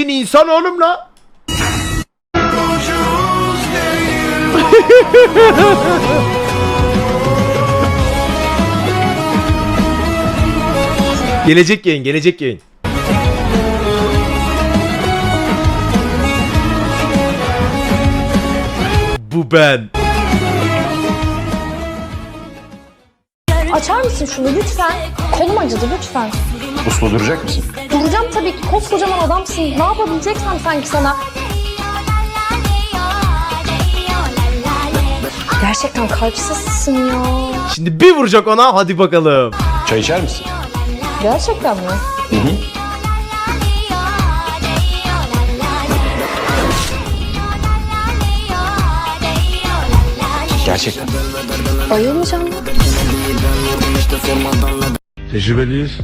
Bildiğin insan oğlum la. gelecek yayın, gelecek yayın. Bu ben. Açar mısın şunu lütfen? Kolum acıdı lütfen. Uslu duracak mısın? Duracağım tabii ki koskocaman adamsın. Ne yapabileceksem sanki sana. Gerçekten kalpsizsin ya. Şimdi bir vuracak ona hadi bakalım. Çay içer misin? Gerçekten mi? Gerçekten. Bayılmayacağım mı? Tecrübeliyiz.